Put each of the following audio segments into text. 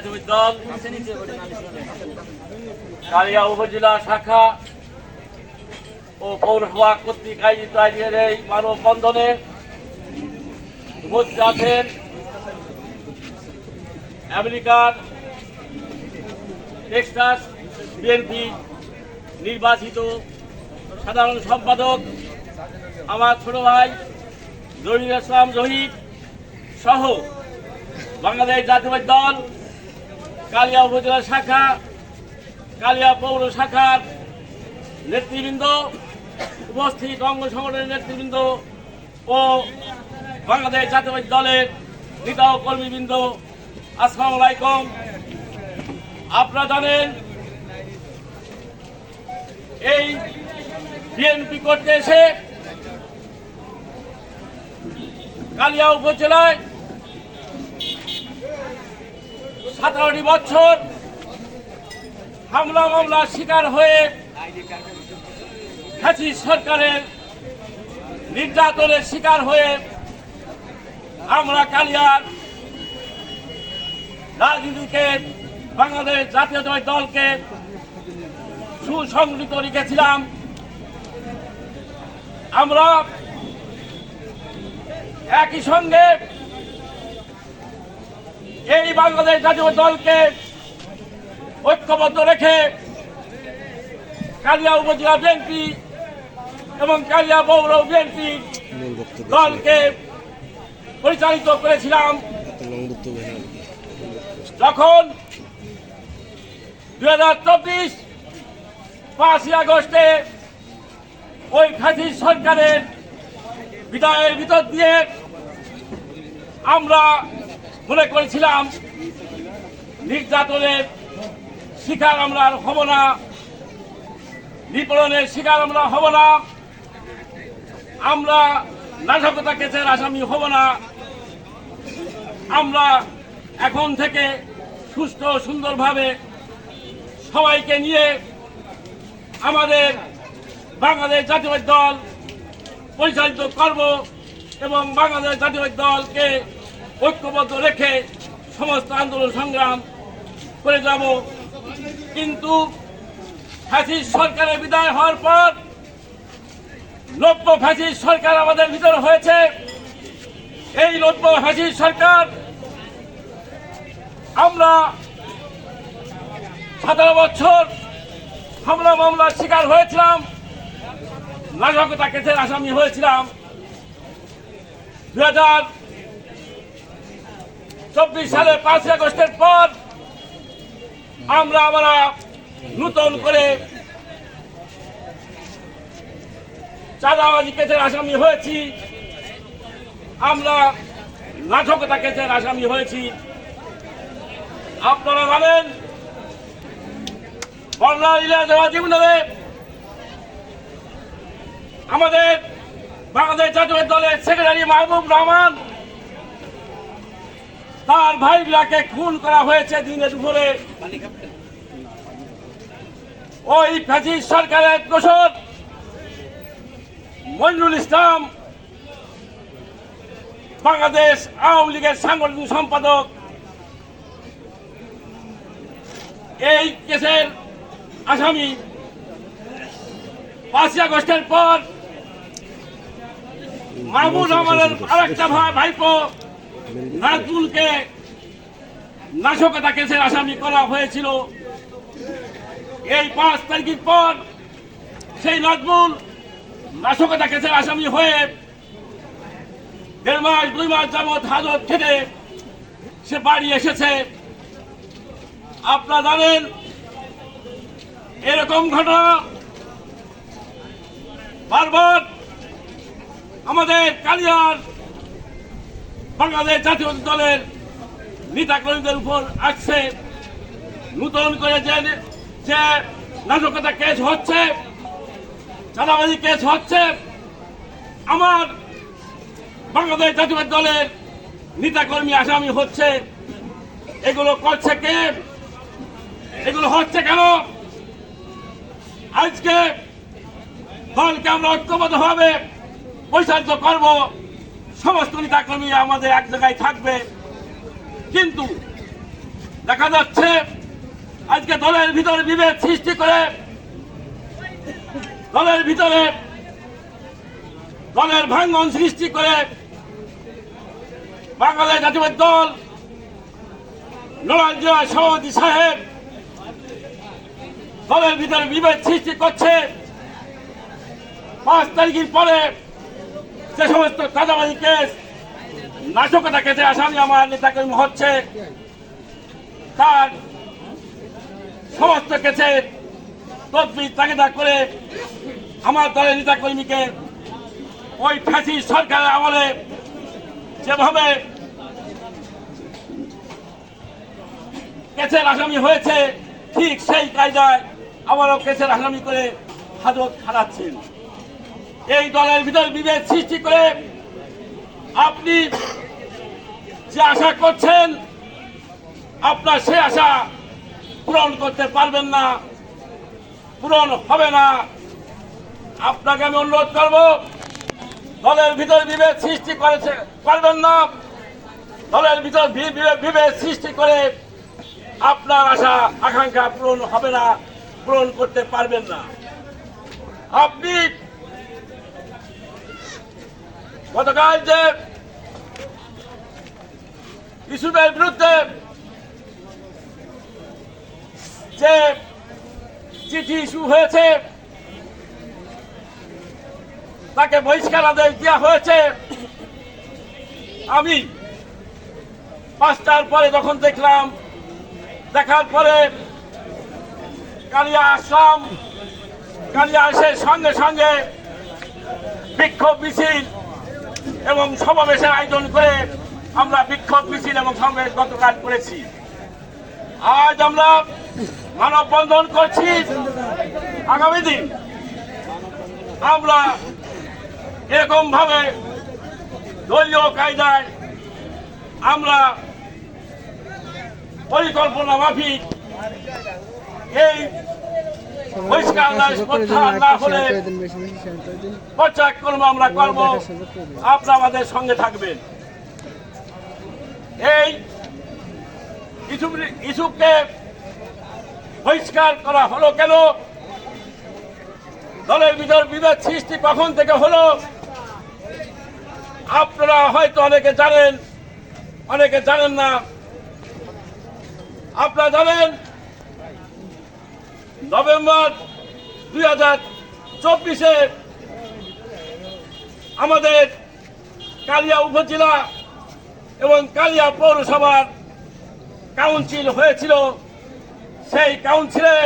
জাতীয় কালিয়া উপজেলা শাখা ও পৌরসভা কর্তৃক আয়োজিত আজকের এই মানববন্ধনে উপস্থিত আছেন আমেরিকার টেক্সাস বিএনপি নির্বাচিত সাধারণ সম্পাদক আমার ছোট ভাই জহির ইসলাম জহির সহ বাংলাদেশ জাতীয় দল কালিয়া উপজেলা শাখা, কালিয়া পৌর শাখার নেতৃবৃন্দ, উপস্থিত অঙ্গ সংগঠনের নেতৃবৃন্দ ও বাংলাদেশ জাতীয় দলের নেতা ও কর্মীবৃন্দ, আসসালামু আলাইকুম। আপনারা জানেন, এই বিএনপি করতে এসে কালিয়া উপজেলায় সতেরোটি বছর হামলা মামলার শিকার হয়ে ফ্যাসিস সরকারের নির্যাতনের শিকার হয়ে আমরা কালিয়ার রাজনীতিকে বাংলাদেশ জাতীয়তাবাদী দলকে সুসংগঠিত রেখেছিলাম। আমরা একই সঙ্গে এই বাংলাদেশ জাতীয় দলকে ঐক্যবদ্ধ রেখে কালিয়া উপজেলা বিএনপি এবং কালিয়া পৌর বিএনপি দলকে পরিচালিত করেছিলাম। যখন দুই হাজার চব্বিশ পাঁচই আগস্টে ওই খাসি সরকারের বিদায়ের ভিতর দিয়ে আমরা মনে করেছিলাম, নির্যাতনের শিকার আমরা আর হব না, নিপীড়নের শিকার আমরা হব না, আমরা নাশকতা কেসের আসামি হব না, আমরা এখন থেকে সুস্থ সুন্দরভাবে সবাইকে নিয়ে আমাদের বাংলাদেশ জাতীয় দল পরিচালিত করব এবং বাংলাদেশ জাতীয় দলকে ঐক্যবদ্ধ রেখে সমস্ত আন্দোলন সংগ্রাম করে যাব। কিন্তু ফ্যাসিস সরকারের বিদায় হওয়ার পর নব্য ফ্যাসিস সরকার আমাদের ভিতরে হয়েছে। এই নব্য ফ্যাসিস সরকার আমরা সতেরো বছর হামলা মামলার শিকার হয়েছিলাম। নাশকতা কেসের আসামি হয়েছিলাম। দু হাজার চব্বিশ সালে পাঁচই আগস্টের পর আমরা আমরা নূতন করে চাঁদাবাজি কেসের আসামি হয়েছি। আমরা নাশকতা কেসের আসামি হয়েছি। আপনারা জানেন, বন্যা ইলিয়াস জীবনে আমাদের বাংলাদেশ জাতীয় দলের সেক্রেটারি মাহবুব রহমান তার ভাইগুলাকে খুন করা হয়েছে দিনে দুপুরে ওই ফ্যাসিস সরকারের দোষর মঞ্জুল ইসলাম, বাংলাদেশ আওয়ামী লীগের সাংগঠনিক সম্পাদক। এই কেসের আসামি পাঁচই আগস্টের পর মাহবুব রহমানের আরেকটা ভাই, ভাইপো নাজমুলকে নাশকতা কেসের আসামি করা হয়েছিল। এই পাঁচ তারিখের পর সেই নাজমুল নাশকতা কেসের আসামি হয়ে দেড় মাস, দুই মাস যাবৎ হাজত খেটে সে বাড়ি এসেছে। আপনারা জানেন, এরকম ঘটনা বারবার আমাদের কালিয়ার বাংলাদেশ জাতীয় দলের নেতাকর্মীদের উপর আসছে নূতন করে যে নাশকতা কেস হচ্ছে, চাঁদাবাজি কেস হচ্ছে, আমার বাংলাদেশ জাতীয় দলের নেতাকর্মী আসামি হচ্ছে। এগুলো করছে কে? এগুলো হচ্ছে কেন? আজকে দলকে আমরা ঐক্যবদ্ধ হবে বৈষম্য করব। সমস্ত নেতাকর্মী আমাদের এক জায়গায় থাকবে। কিন্তু দেখা যাচ্ছে আজকে দলের ভিতরে বিভেদ সৃষ্টি করে। দলের ভিতরে দলের ভাঙ্গন সৃষ্টি করে। বাংলাদেশ জাতীয় দল জেলা সভাপতি সাহেব, দলের ভিতরে বিভেদ সৃষ্টি করছে। পাঁচ তারিখের পরে যে সমস্ত কাদাবাজি কেস, নাশকতা কেসে আসামি আমার নেতাকর্মী হচ্ছে, তার সমস্ত কেসের তদবির তাগিদা করে আমার দলের নেতাকর্মীকে ওই ফাঁসি সরকারের আমলে যেভাবে কেসের আসামি হয়েছে, ঠিক সেই কায়দায় আবারও কেসের আসামি করে হাজত খাটাচ্ছেন এই দলের ভিতর বিভেদ সৃষ্টি করে আপনি যে আশা করছেন, আপনার সে আশা পূরণ করতে পারবেন না, পূরণ হবে না। আপনাকে আমি অনুরোধ করব, দলের ভিতর বিভেদ সৃষ্টি করেছে, পারবেন না। দলের ভিতর বিভেদ সৃষ্টি করে আপনার আশা, আকাঙ্ক্ষা পূরণ হবে না, পূরণ করতে পারবেন না। আপনি গতকাল যে ইস্যুদের বিরুদ্ধে যে চিঠি ইস্যু হয়েছে, তাকে বহিষ্কার আদেশ দেওয়া হয়েছে, আমি পাঁচটার পরে যখন দেখলাম, দেখার পরে কালিয়া আসলাম কালিয়া এসে সঙ্গে সঙ্গে বিক্ষোভ মিছিল এবং সমাবেশের আয়োজন করে আমরা বিক্ষোভ মিছিল এবং সমাবেশ গতকাল করেছি। আজ আমরা মানববন্ধন করছি। আগামী দিন আমরা এরকম ভাবে দলীয় কায়দায় আমরা পরিকল্পনা মাফিক এই পরিষ্কার সঙ্গে থাকবেন। এই বহিষ্কার করা হলো কেন? দলের ভিতর বিভেদ সৃষ্টি কখন থেকে হলো? আপনারা হয়তো অনেকে জানেন অনেকে জানেন না। আপনারা জানেন নভেম্বর দুই হাজার চব্বিশে আমাদের কালিয়া উপজেলা এবং কালিয়া পৌরসভার কাউন্সিল হয়েছিল। সেই কাউন্সিলে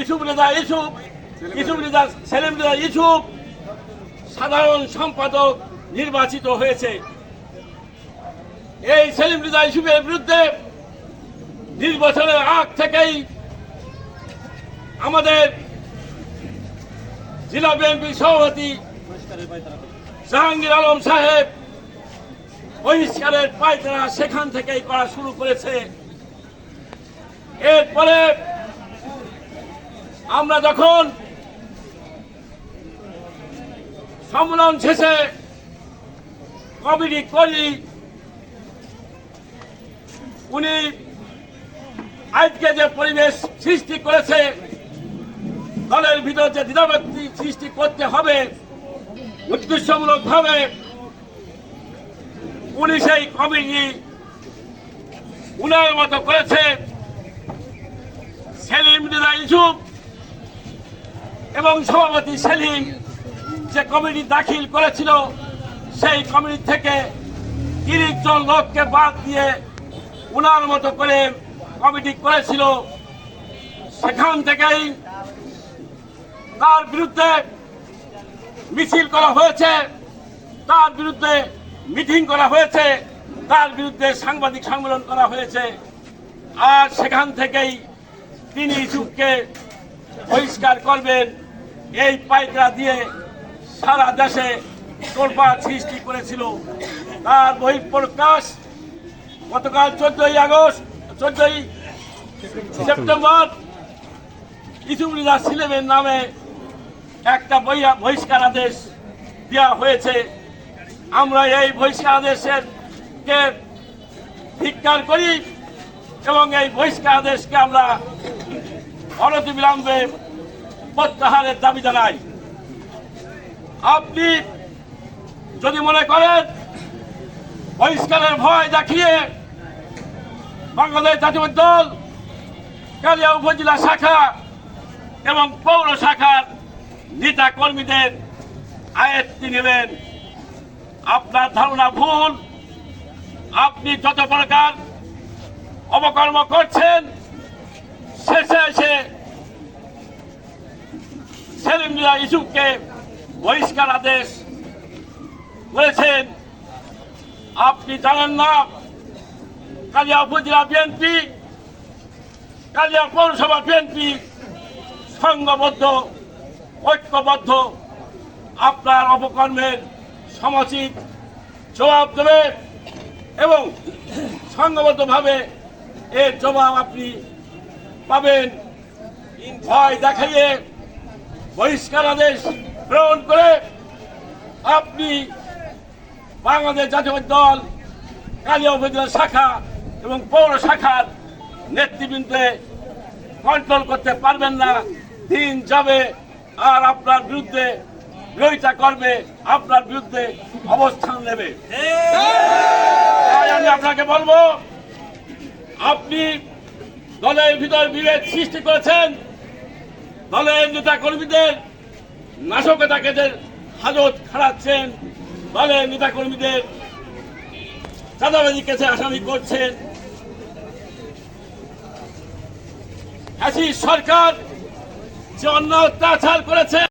ইসুফ রেজা ইসুফ ইসুফ রেজা সেলিম রেজা ইসুফ সাধারণ সম্পাদক নির্বাচিত হয়েছে। এই সেলিম রেজা ইসুফের বিরুদ্ধে নির্বাচনের আগ থেকেই আমাদের জেলা বিএনপি সভাপতি জাহাঙ্গীর আলম সাহেব বহিষ্কারের পায়তারা সেখান থেকেই করা শুরু করেছে। এরপরে আমরা যখন সম্মেলন শেষে কমিটি করি, উনি আজকে যে পরিবেশ সৃষ্টি করেছে দলের ভিতর যে দ্বিধাভক্তি সৃষ্টি করতে হবে উদ্দেশ্যমূলক ভাবে উনি সেই কমিটি উনার মতো করেছে। সেলিম রিজা ইসুফ এবং সভাপতি সেলিম যে কমিটি দাখিল করেছিল, সেই কমিটি থেকে তিরিশ জন লোককে বাদ দিয়ে উনার মতো করে কমিটি করেছিল। সেখান থেকেই তার বিরুদ্ধে মিছিল করা হয়েছে, তার বিরুদ্ধে মিটিং করা হয়েছে, তার বিরুদ্ধে সাংবাদিক সম্মেলন করা হয়েছে। আর সেখান থেকেই তিনি ইসুফকে বহিষ্কার করবেন। এই পাইকরা দিয়ে সারা দেশে তোলপাড় সৃষ্টি করেছিল। তার বহিঃপ্রকাশ গতকাল চোদ্দই আগস্ট, চোদ্দই সেপ্টেম্বর, ইসুফ রিজা সিলেমের নামে একটা বহিষ্কার আদেশ দেওয়া হয়েছে। আমরা এই বহিষ্কার আদেশের কে ধিক্কার করি এবং এই বহিষ্কার আদেশকে আমরা অনতিবিলম্বে প্রত্যাহারের দাবি জানাই। আপনি যদি মনে করেন বহিষ্কারের ভয় দেখিয়ে বাংলাদেশ জাতীয় দল কালিয়া উপজেলা শাখা এবং পৌর শাখার নেতা কর্মীদের আয়ত্তি নেবেন আপনার ধারণা ভুল। আপনি যত প্রকার অবকর্ম করছেন, শেষে এসে সেলিম মিয়া ইসুফকে বহিষ্কার আদেশ করেছেন। আপনি জানেন না, কালিয়া উপজেলা বিএনপি, কালিয়া পৌরসভা বিএনপি সংঘবদ্ধ। ঐক্যবদ্ধ। আপনার অপকর্মের সমচিত জবাব দেবে এবং সংঘবদ্ধভাবে এর জবাব আপনি পাবেন। ভয় দেখাইয়ে বহিষ্কার আদেশ গ্রহণ করে আপনি বাংলাদেশ জাতীয় দল, কালিয়া উপজেলা শাখা এবং পৌর শাখার নেতৃবৃন্দে কন্ট্রোল করতে পারবেন না। দিন যাবে আর আপনার বিরুদ্ধে বিরোধিতা করবে, আপনার বিরুদ্ধে অবস্থান নেবে। তাই আমি আপনাকে বলব, আপনি দলের ভিতর বিভেদ সৃষ্টি করেছেন, দলের নেতা কর্মীদের নাশকতাকে হাজত খাড়াচ্ছেন দলের নেতা কর্মীদের চাঁদাবাজি কেসে আসামি করছেন। সরকার যে অন্য অত্যাচার করেছে।